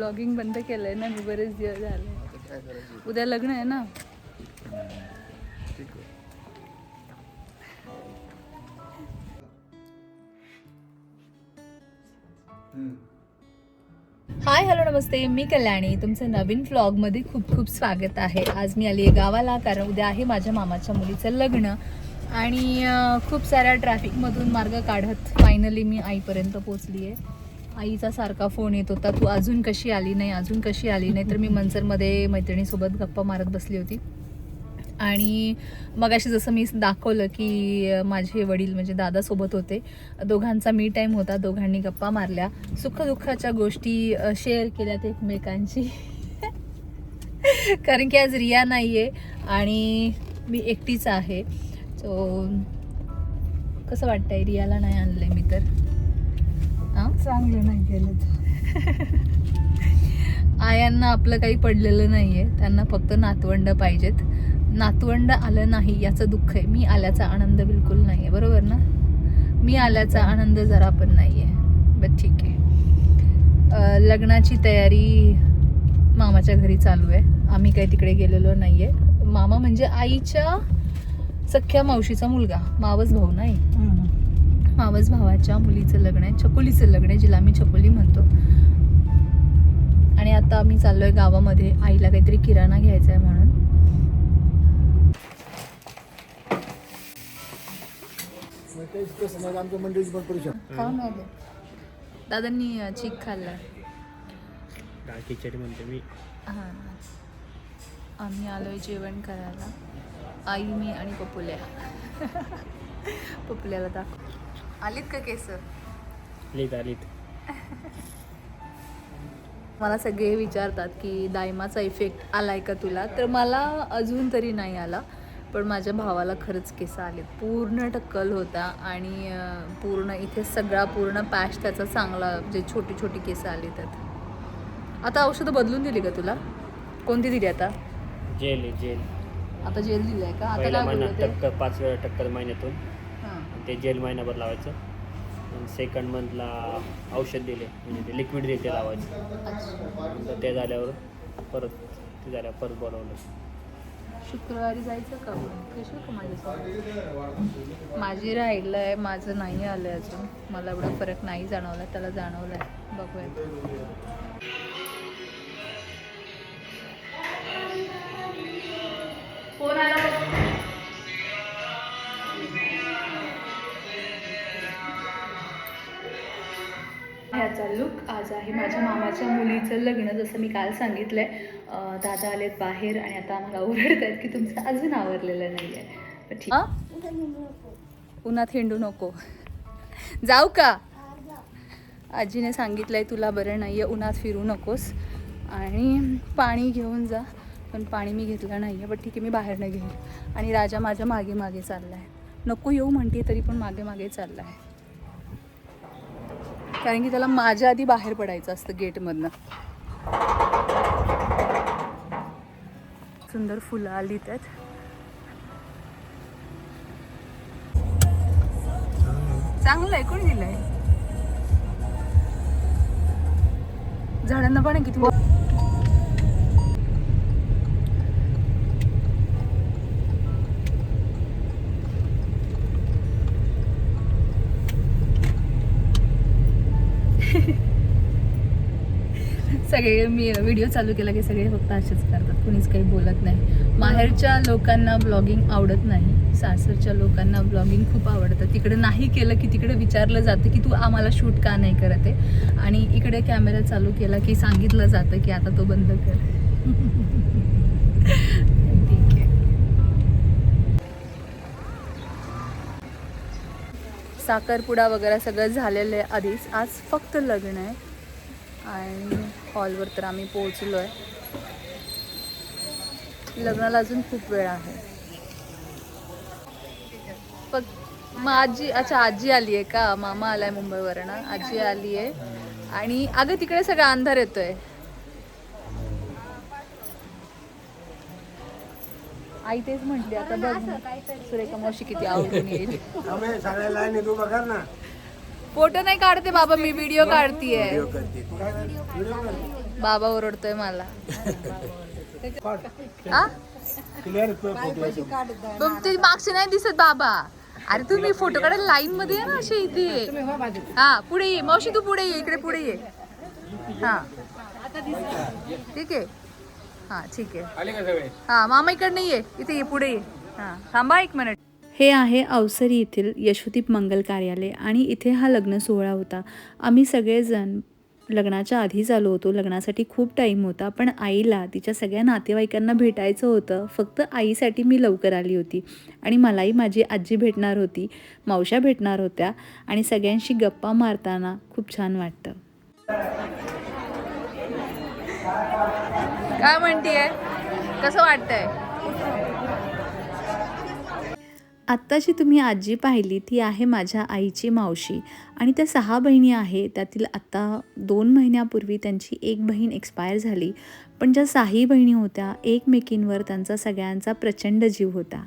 Blogging बंद केलंय ना मी बरेच दिवस झाले. उद्या लग्न आहे ना. हाय हॅलो नमस्ते. मी कल्याणी. तुमचं नवीन व्लॉगमध्ये खूप खूप स्वागत आहे. आज मी आली आहे गावाला कारण उद्या आहे माझ्या मामाच्या मुलीचं लग्न. आणि खूप साऱ्या ट्रॅफिकमधून मार्ग काढत फायनली मी आईपर्यंत पोचली आहे. आईचा सारखा फोन येत होता तू अजून कशी आली नाही अजून कशी आली नाही? तर मी मंजरमध्ये मैत्रिणीसोबत गप्पा मारत बसली होती. आणि मग अशी जसं मी दाखवलं की माझे वडील म्हणजे दादासोबत होते दोघांचा मी टाईम होता दोघांनी गप्पा मारल्या. सुखदुःखाच्या गोष्टी शेअर केल्यात एकमेकांची कारण की आज रिया नाही आहे आणि मी एकटीच आहे. सो कसं वाटतंय? रियाला नाही आणलं मी तर. चांगलं नाही केलं आयांना आपलं काही पडलेलं नाहीये. त्यांना फक्त नातवंड पाहिजेत. नातवंड आलं नाही याचं दुःख आहे. मी आल्याचा आनंद बिलकुल नाही आहे बरोबर ना? मी आल्याचा आनंद जरा पण नाही आहे बट ठीक आहे. लग्नाची तयारी मामाच्या घरी चालू आहे. आम्ही काही तिकडे गेलेलो नाही आहे मामा म्हणजे आईच्या सख्या मावशीचा मुलगा. मावस भाऊ नाही? मावस भावाच्या मुलीचं लग्न आहे छकुलीचं लग्न आहे जिला आम्ही छकुली म्हणतो. आणि आता आम्ही चाललोय गावामध्ये आईला काहीतरी किराणा घ्यायचा आहे म्हणून. दादांनी चीक खिचडी म्हणते मी. हां. आम्ही आलोय जेवण करायला. आई मी आणि पपुल्या पपुल्याला दाखव. आलीत का केस? लिहित आलीत. मला सगळे विचारतात की दायमाचा इफेक्ट आलाय का तुला? तर मला अजून तरी नाही आला पण माझ्या भावाला खरंच केस आले पूर्ण टक्कल होता आणि पूर्ण इथे सगळा पूर्ण पॅश त्याचा चांगला जे छोटी छोटी केस आली त्यात. आता औषधं बदलून दिली का तुला? कोणती दिली आता? Gel gel. आता जेल दिली आहे का? आता पाच वेळा टक्कर महिन्यातून. ते जेल महिनाभर लावायचं. आणि सेकंड मंथला औषध दिले. म्हणजे ते लिक्विड देते लावायचं. नंतर ते झाल्यावर परत ते झाल्यावर परत बोलावलं. शुक्रवारी जायचं का मग? कशी का माझ्यासोबत माझी राहिलं आहे माझं नाही आलं आहे अजून. मला एवढा फरक नाही जाणवला त्याला जाणवला आहे बघूया. माझ्या मुलीचं लग्न जसं मी काल सांगितलंय आहे दादा आलेत बाहेर आणि आता आम्हाला ओरडत आहेत की तुमचं अजून आवरलेलं नाही आहे ठीक. उन्हात हिंडू नको. जाऊ का? आजीने सांगितलंय तुला बरं नाही आहे उन्हात फिरू नकोस. आणि पाणी घेऊन जा पण पाणी मी घेतलं नाही आहे बट ठीक आहे मी बाहेरनं घेईल. आणि राजा माझ्या मागे मागे चालला आहे नको येऊ म्हणते तरी पण मागे मागे चालला आहे कारण की त्याला माझ्या आधी बाहेर पडायचं असतं गेटमधनं. सुंदर फुलं आली त्यात. चांगलं आहे कोण दिलंय झाडांना पण आहे किती सगळे मी व्हिडिओ चालू केला की सगळे फक्त असेच करतात. कुणीच काही बोलत नाही. माहेरच्या लोकांना ब्लॉगिंग आवडत नाही. सासरच्या लोकांना ब्लॉगिंग खूप आवडतं. तिकडे नाही केलं की तिकडे विचारलं जातं की तू आम्हाला शूट का नाही करत आहे? आणि इकडे कॅमेरा चालू केला की सांगितलं जातं की आता तो बंद कर. ठीक आहे साखरपुडा वगैरे सगळं झालेलं आहे आधीच. आज फक्त लग्न आहे. आणि हॉलवर तर आम्ही पोहोचलो आहे लग्नाला अजून खूप वेळ आहे. फक्त मग आजी अच्छा आजी आली आहे का? मामा आलाय मुंबईवरनं आजी आली आहे. आणि अगं तिकडे सगळा अंधार येतोय. आई तेच म्हटली आता बघ. सुरेखा मावशी किती आवडून येईल. सगळ्या लाईन उभा बघा ना. फोटो नाही काढते बाबा मी व्हिडिओ काढतीये. व्हिडिओ करते ती. बाबा ओरडतोय मला. आ? क्लिअर ते मागचे नाही दिसत बाबा. अरे तुम्ही फोटो काढायला लाईन मध्ये आहे ना असे इथे. हा पुढे ये. मावशी तू पुढे ये. इकडे पुढे ये. हा. ठीक आहे. हा ठीक आहे. हा मामा इकडे नाही ये. इथे ये पुढे ये. हा थांबा एक मिनिट हे आहे अवसरी येथील यशोदीप मंगल कार्यालय आणि इथे हा लग्न सोहळा होता. आम्ही सगळेजण लग्नाच्या आधीच आलो होतो. लग्नासाठी खूप टाईम होता पण आईला तिच्या सगळ्या नातेवाईकांना भेटायचं होतं. फक्त आईसाठी मी लवकर आली होती आणि मलाही माझी आजी भेटणार होती मावशा भेटणार होत्या आणि सगळ्यांशी गप्पा मारताना खूप छान वाटतं. काय म्हणतीये? कसं वाटतंय? आत्ता जी तुम्ही आजी पाहिली ती आहे माझ्या आईची मावशी आणि त्या सहा बहिणी आहे. त्यातील आत्ता दोन महिन्यापूर्वी त्यांची एक बहीण एक्सपायर झाली. पण ज्या साही बहिणी होत्या एकमेकींवर त्यांचा सगळ्यांचा प्रचंड जीव होता.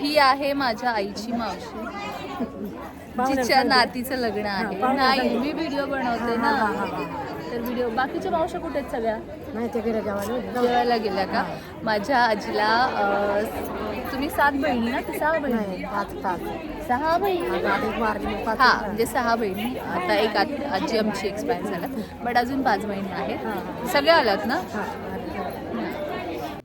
ही आहे माझ्या आईची मावशी. जिच्या नातीचं लग्न आहे. नाही मी व्हिडिओ बनवते ना. तर व्हिडिओ बाकीच्या मावश्या कुठे आहेत सगळ्या? नाही ते जेवायला गेल्या का? माझ्या आजीला तुम्ही सात बहिणी ना? की सहा बहिणी? सहा बहिणी? हा म्हणजे सहा बहिणी. आता एक आत- आजी आमची एक्सपायर झाल्या. बट अजून पाच बहिणी आहेत. सगळ्या आल्यात ना?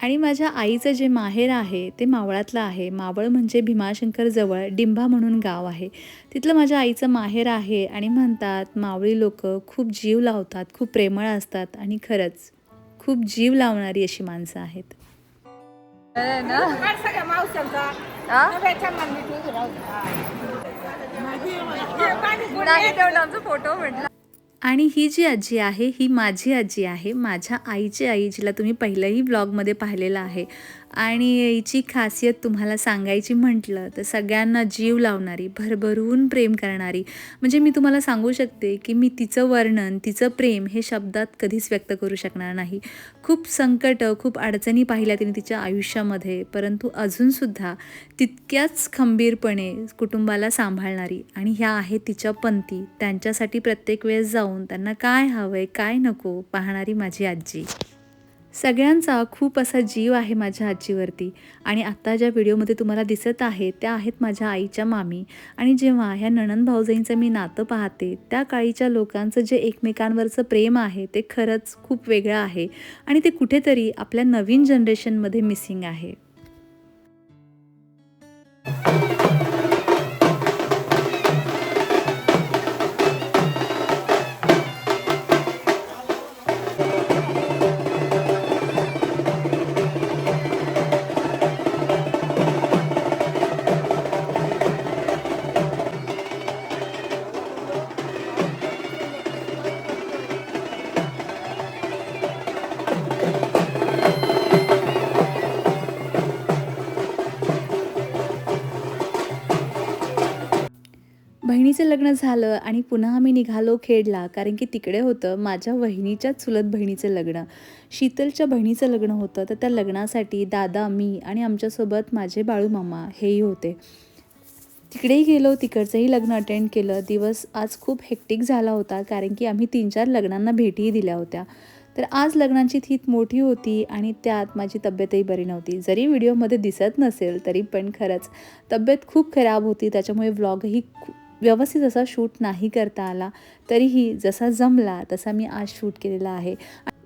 आणि माझ्या आईचं जे माहेर आहे ते मावळातलं आहे. मावळ म्हणजे भीमाशंकर जवळ डिंभा म्हणून गाव आहे. तिथलं माझ्या आईचं माहेर आहे आणि म्हणतात मावळी लोक खूप जीव लावतात खूप प्रेमळ असतात आणि खरंच खूप जीव लावणारी अशी माणसं आहेत. फोटो म्हटलं. आणि ही जी आजी आहे ही माझी आजी आहे माझ्या आईची आई जिला तुम्ही पहिल्याही ब्लॉगमध्ये पाहिलेलं आहे. आणि हिची खासियत तुम्हाला सांगायची म्हटलं तर सगळ्यांना जीव लावणारी भरभरून प्रेम करणारी. म्हणजे मी तुम्हाला सांगू शकते की मी तिचं वर्णन तिचं प्रेम हे शब्दात कधीच व्यक्त करू शकणार नाही. खूप संकट खूप अडचणी पाहिल्या तिने तिच्या आयुष्यामध्ये परंतु अजूनसुद्धा तितक्याच खंबीरपणे कुटुंबाला सांभाळणारी आणि ह्या आहेत तिच्या पंथी त्यांच्यासाठी प्रत्येक वेळेस जाऊन त्यांना काय हवं आहे काय नको पाहणारी माझी आजी. सगळ्यांचा खूप असा जीव आहे माझ्या आजीवरती. आणि आत्ता ज्या व्हिडिओमध्ये तुम्हाला दिसत आहे त्या आहेत माझ्या आईच्या मामी. आणि जेव्हा ह्या नणन भाऊजाईंचं मी नातं पाहते त्या काळीच्या लोकांचं जे एकमेकांवरचं प्रेम आहे ते खरंच खूप वेगळं आहे. आणि ते कुठेतरी आपल्या नवीन जनरेशनमध्ये मिसिंग आहे. बहिणीचं लग्न झालं आणि पुन्हा आम्ही निघालो खेडला कारण की तिकडे होतं माझ्या वहिनीच्या चुलत बहिणीचं लग्न. शीतलच्या बहिणीचं लग्न होतं तर त्या लग्नासाठी दादा मी आणि आमच्यासोबत माझे बाळू मामा हेही होते. तिकडेही गेलो तिकडचंही लग्न अटेंड केलं. दिवस आज खूप हेक्टिक झाला होता कारण की आम्ही तीन चार लग्नांना भेटीही दिल्या होत्या. तर आज लग्नांची थीत मोठी होती आणि त्यात माझी तब्येतही बरी नव्हती. जरी व्हिडिओमध्ये दिसत नसेल तरी पण खरंच तब्येत खूप खराब होती. त्याच्यामुळे व्लॉगही खूप व्यवस्थित असा शूट नाही करता आला तरीही जसा जमला तसा मी आज शूट केलेला आहे.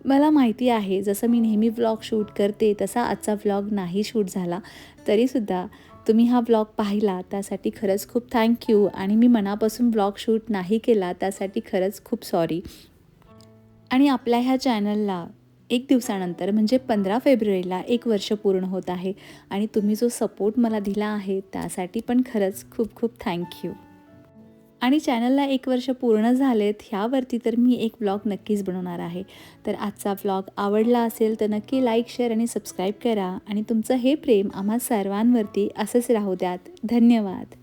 मला माहिती आहे जसं मी नेहमी व्लॉग शूट करते तसा आजचा व्लॉग नाही शूट झाला. तरीसुद्धा तुम्ही हा व्लॉग पाहिला त्यासाठी खरंच खूप थँक्यू आणि मी मनापासून व्लॉग शूट नाही केला त्यासाठी खरंच खूप सॉरी आणि आपल्या ह्या चॅनलला एक दिवसानंतर म्हणजे पंधरा फेब्रुवारीला एक वर्ष पूर्ण होत आहे. आणि तुम्ही जो सपोर्ट मला दिला आहे त्यासाठी पण खरंच खूप खूप थँक्यू आणि चॅनलला एक वर्ष पूर्ण झालेत ह्यावरती तर मी एक ब्लॉग नक्कीच बनवणार आहे. तर आजचा ब्लॉग आवडला असेल तर नक्की लाईक शेअर आणि सबस्क्राईब करा. आणि तुमचं हे प्रेम आम्हा सर्वांवरती असंच राहू द्यात. धन्यवाद.